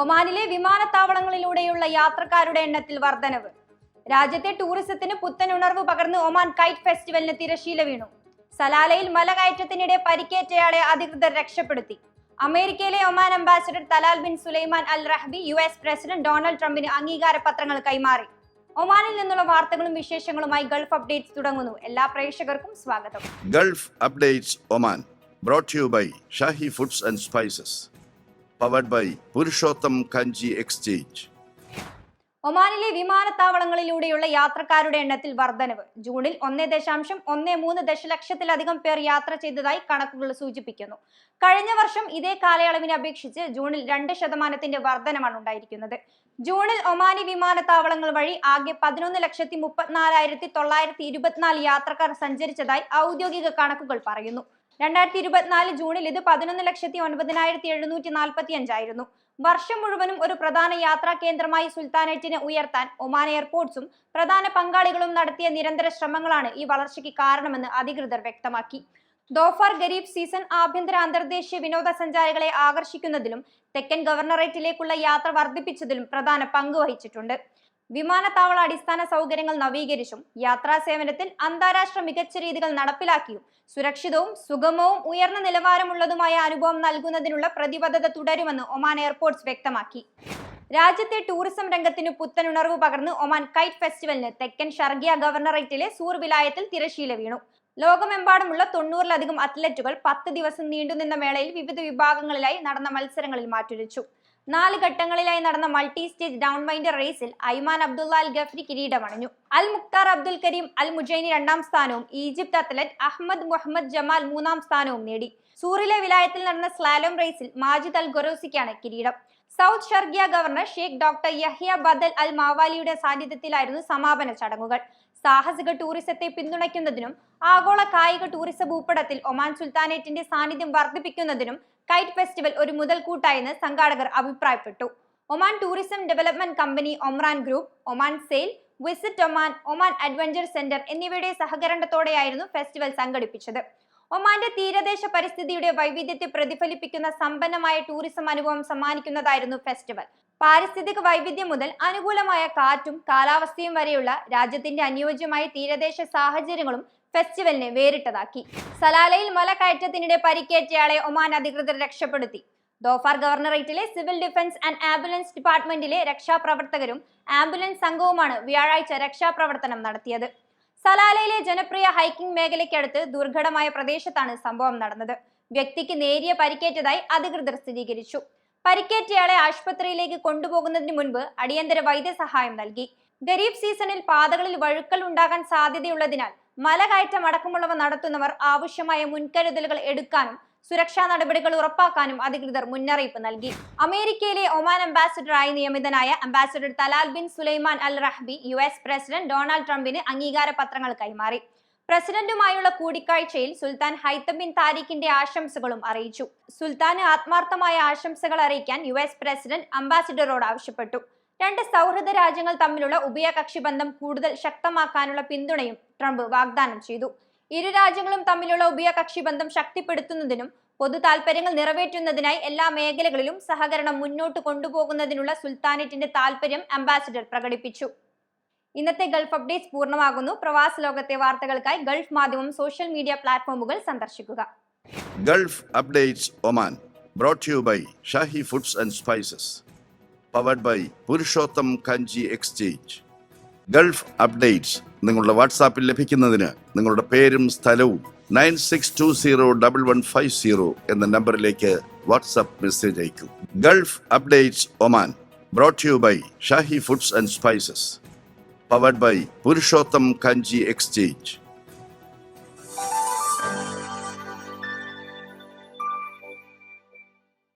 ഒമാനിലെ വിമാനത്താവളങ്ങളിലൂടെയുള്ള യാത്രക്കാരുടെ എണ്ണത്തിൽ വർധനവ്. രാജ്യത്തെ ടൂറിസത്തിന് പുത്തൻ ഉണർവ് പകർന്ന് ഒമാൻ കൈറ്റ് ഫെസ്റ്റിവലിന് തിരശീല വീണു. സലാലയിൽ മലകയറ്റത്തിനിടെ പരിക്കേറ്റയാളെ അധികൃതർ രക്ഷപ്പെടുത്തി. അമേരിക്കയിലെ Oman ambassador Talal bin Sulaiman al Rahbi U S president Donald ട്രംപിന് അംഗീകാര പത്രങ്ങൾ കൈമാറി. ഒമാനിൽ നിന്നുള്ള വാർത്തകളും വിശേഷങ്ങളുമായി ഗൾഫ് അപ്ഡേറ്റ്സ് തുടങ്ങുന്നു. എല്ലാ പ്രേക്ഷകർക്കും സ്വാഗതം. Gulf updates Oman brought you by Shahi foods and and Spices, by Purushottam Kanchi exchange ഒമാനിലെ വിമാനത്താവളങ്ങളിലൂടെയുള്ള യാത്രക്കാരുടെ എണ്ണത്തിൽ വർധനവ്. ജൂണിൽ ഒന്നേ ദശാംശം ഒന്നേ മൂന്ന് ദശലക്ഷത്തിലധികം പേർ യാത്ര ചെയ്തതായി കണക്കുകൾ സൂചിപ്പിക്കുന്നു. കഴിഞ്ഞ വർഷം ഇതേ കാലയളവിനെ അപേക്ഷിച്ച് ജൂണിൽ രണ്ട് ശതമാനത്തിന്റെ വർധനമാണ് ഉണ്ടായിരിക്കുന്നത്. ജൂണിൽ ഒമാനി വിമാനത്താവളങ്ങൾ വഴി ആകെ പതിനൊന്ന് ലക്ഷത്തി മുപ്പത്തിനാലായിരത്തി തൊള്ളായിരത്തി ഇരുപത്തിനാല് യാത്രക്കാർ സഞ്ചരിച്ചതായി ഔദ്യോഗിക കണക്കുകൾ പറയുന്നു. രണ്ടായിരത്തി ഇരുപത്തിനാല് ജൂണിൽ ഇത് പതിനൊന്ന് ലക്ഷത്തി ഒൻപതിനായിരത്തി എഴുന്നൂറ്റി നാൽപ്പത്തി അഞ്ചായിരുന്നു വർഷം മുഴുവനും ഒരു പ്രധാന യാത്രാ കേന്ദ്രമായി സുൽത്താനേറ്റിനെ ഉയർത്താൻ ഒമാൻ എയർപോർട്ട്സും പ്രധാന പങ്കാളികളും നടത്തിയ നിരന്തര ശ്രമങ്ങളാണ് ഈ വളർച്ചയ്ക്ക് കാരണമെന്ന് അധികൃതർ വ്യക്തമാക്കി. ദോഫാർ ഗരീബ് സീസൺ ആഭ്യന്തര അന്തർദേശീയ വിനോദസഞ്ചാരികളെ ആകർഷിക്കുന്നതിലും തെക്കൻ ഗവർണറേറ്റിലേക്കുള്ള യാത്ര വർദ്ധിപ്പിച്ചതിലും പ്രധാന പങ്ക് വഹിച്ചിട്ടുണ്ട്. വിമാനത്താവള അടിസ്ഥാന സൗകര്യങ്ങൾ നവീകരിച്ചും യാത്രാ സേവനത്തിൽ അന്താരാഷ്ട്ര മികച്ച രീതികൾ നടപ്പിലാക്കിയും സുരക്ഷിതവും സുഗമവും ഉയർന്ന നിലവാരമുള്ളതുമായ അനുഭവം നൽകുന്നതിനുള്ള പ്രതിബദ്ധത തുടരുമെന്ന് ഒമാൻ എയർപോർട്ട്സ് വ്യക്തമാക്കി. രാജ്യത്തെ ടൂറിസം രംഗത്തിന് പുത്തനുണർവ് പകർന്ന് ഒമാൻ കൈറ്റ് ഫെസ്റ്റിവലിന് തെക്കൻ ഷർഗിയ ഗവർണറേറ്റിലെ സൂർ വിലായത്തിൽ തിരശീല വീണു. ലോകമെമ്പാടുമുള്ള തൊണ്ണൂറിലധികം അത്ലറ്റുകൾ പത്ത് ദിവസം നീണ്ടുനിന്ന മേളയിൽ വിവിധ വിഭാഗങ്ങളിലായി നടന്ന മത്സരങ്ങളിൽ മാറ്റുരച്ചു. നാല് ഘട്ടങ്ങളിലായി നടന്ന മൾട്ടി സ്റ്റേജ് ഡൗൺ വൈൻഡർ റേസിൽ Aiman Abdullah Al Ghafri കിരീടമണിഞ്ഞു. Al Mukhtar Abdul Kareem Al Mujaini രണ്ടാം സ്ഥാനവും Egypt athlete Ahmed Mohammed Jamal മൂന്നാം സ്ഥാനവും നേടി. സൂറിലെ വിലായത്തിൽ നടന്ന സ്ലാലോം റേസിൽ മാജിദ് അൽ ഗൊറോസിക്കാണ് കിരീടം. South Sharqiya governor Sheikh doctor Yahya Badr Al മാവാലിയുടെ സാന്നിധ്യത്തിലായിരുന്നു സമാപന ചടങ്ങുകൾ. സാഹസിക ടൂറിസത്തെ പിന്തുണയ്ക്കുന്നതിനും ആഗോള കായിക ടൂറിസ ഭൂപടത്തിൽ ഒമാൻ സുൽത്താനേറ്റിന്റെ സാന്നിധ്യം വർദ്ധിപ്പിക്കുന്നതിനും കൈറ്റ് ഫെസ്റ്റിവൽ ഒരു മുതൽക്കൂട്ടായെന്ന് സംഘാടകർ അഭിപ്രായപ്പെട്ടു. Oman tourism development company Omran group Oman sail visit Oman Oman adventure centre എന്നിവയുടെ സഹകരണത്തോടെയായിരുന്നു ഫെസ്റ്റിവൽ സംഘടിപ്പിച്ചത്. ഒമാന്റെ തീരദേശ പരിസ്ഥിതിയുടെ വൈവിധ്യത്തെ പ്രതിഫലിപ്പിക്കുന്ന സമ്പന്നമായ ടൂറിസം അനുഭവം സമ്മാനിക്കുന്നതായിരുന്നു ഫെസ്റ്റിവൽ പാരിസ്ഥിതിക വൈവിധ്യം മുതൽ അനുകൂലമായ കാറ്റും കാലാവസ്ഥയും വരെയുള്ള രാജ്യത്തിന്റെ അനുയോജ്യമായ തീരദേശ സാഹചര്യങ്ങളും ഫെസ്റ്റിവലിനെ വേറിട്ടതാക്കി. സലാലയിൽ മലകയറ്റത്തിനിടെ പരിക്കേറ്റയാളെ ഒമാൻ അധികൃതർ രക്ഷപ്പെടുത്തി. Dhofar governorate civil defence and ambulance ഡിപ്പാർട്ട്മെന്റിലെ രക്ഷാപ്രവർത്തകരും ആംബുലൻസ് സംഘവുമാണ് വ്യാഴാഴ്ച രക്ഷാപ്രവർത്തനം നടത്തിയത്. സലാലയിലെ ജനപ്രിയ ഹൈക്കിംഗ് മേഖലയ്ക്കടുത്ത് ദുർഘടമായ പ്രദേശത്താണ് സംഭവം നടന്നത്. വ്യക്തിക്ക് നേരിയ പരിക്കേറ്റതായി അധികൃതർ സ്ഥിരീകരിച്ചു. പരിക്കേറ്റയാളെ ആശുപത്രിയിലേക്ക് കൊണ്ടുപോകുന്നതിന് മുൻപ് അടിയന്തര വൈദ്യസഹായം നൽകി. ഗരീബ് സീസണിൽ പാതകളിൽ വഴുക്കൽ ഉണ്ടാകാൻ സാധ്യതയുള്ളതിനാൽ മലകയറ്റം അടക്കമുള്ളവ നടത്തുന്നവർ ആവശ്യമായ മുൻകരുതലുകൾ എടുക്കാനും സുരക്ഷാ നടപടികൾ ഉറപ്പാക്കാനും അധികൃതർ മുന്നറിയിപ്പ് നൽകി. അമേരിക്കയിലെ ഒമാൻ അംബാസിഡറായി നിയമിതനായ ambassador Talal bin Sulaiman al Rahbi U S president Donald ട്രംപിന് അംഗീകാര പത്രങ്ങൾ കൈമാറി. പ്രസിഡന്റുമായുള്ള കൂടിക്കാഴ്ചയിൽ സുൽത്താൻ ഹൈത്തം ബിൻ താരിഖിന്റെ ആശംസകളും അറിയിച്ചു. സുൽത്താന് ആത്മാർത്ഥമായ ആശംസകൾ അറിയിക്കാൻ യു എസ് പ്രസിഡന്റ് അംബാസിഡറോട് ആവശ്യപ്പെട്ടു. രണ്ട് സൗഹൃദ രാജ്യങ്ങൾ തമ്മിലുള്ള ഉഭയകക്ഷി ബന്ധം കൂടുതൽ ശക്തമാക്കാനുള്ള പിന്തുണയും ട്രംപ് വാഗ്ദാനം ചെയ്തു. ഇരു രാജ്യങ്ങളും തമ്മിലുള്ള ഉഭയകക്ഷി ബന്ധം ശക്തിപ്പെടുത്തുന്നതിനും പൊതു താൽപര്യങ്ങൾ നിറവേറ്റുന്നതിനായി എല്ലാ മേഖലകളിലും സഹകരണം മുന്നോട്ട് കൊണ്ടുപോകുന്നതിനുള്ള സുൽത്താനേറ്റിന്റെ താൽപര്യം അംബാസിഡർ പ്രകടിപ്പിച്ചു. ഇന്നത്തെ ഗൾഫ് അപ്ഡേറ്റ്സ് പൂർണമാകുന്നു. പ്രവാസ ലോകത്തെ വാർത്തകൾക്കായി ഗൾഫ് മാധ്യമം സോഷ്യൽ മീഡിയ പ്ലാറ്റ്ഫോമുകൾ സന്ദർശിക്കുക. Gulf updates Oman brought you by Shahi foods and and Spices, by Purushottam Kanji exchange. Gulf updates നിങ്ങളുടെ വാട്സാപ്പിൽ ലഭിക്കുന്നതിന് നിങ്ങളുടെ പേരും സ്ഥലവും nine six two zero double one five zero എന്ന നമ്പറിലേക്ക് WhatsApp message അയക്കൂ. Gulf updates Oman brought you by Shahi foods and spices powered by Purushottam Kanchi exchange